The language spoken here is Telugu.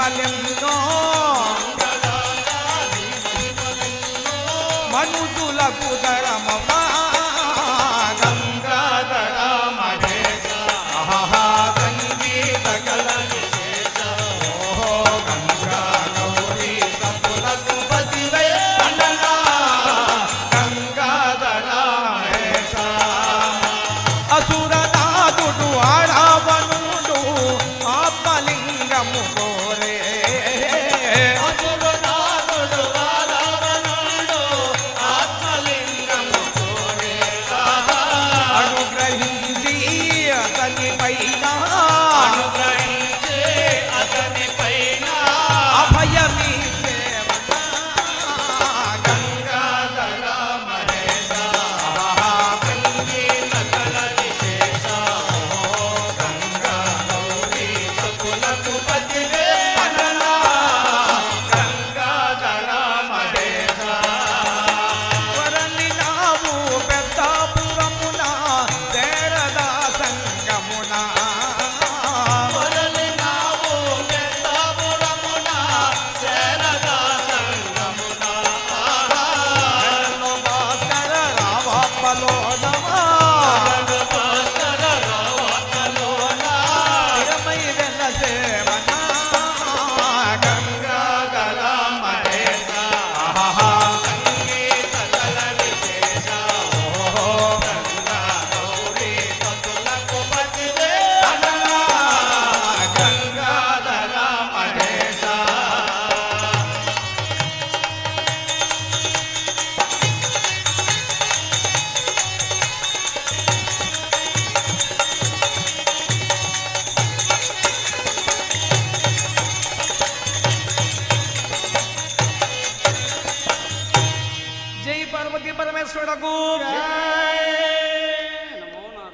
మహిమలెన్నో మనుతులకు ధరమవా Palmas aqui para o mestre da Cuba.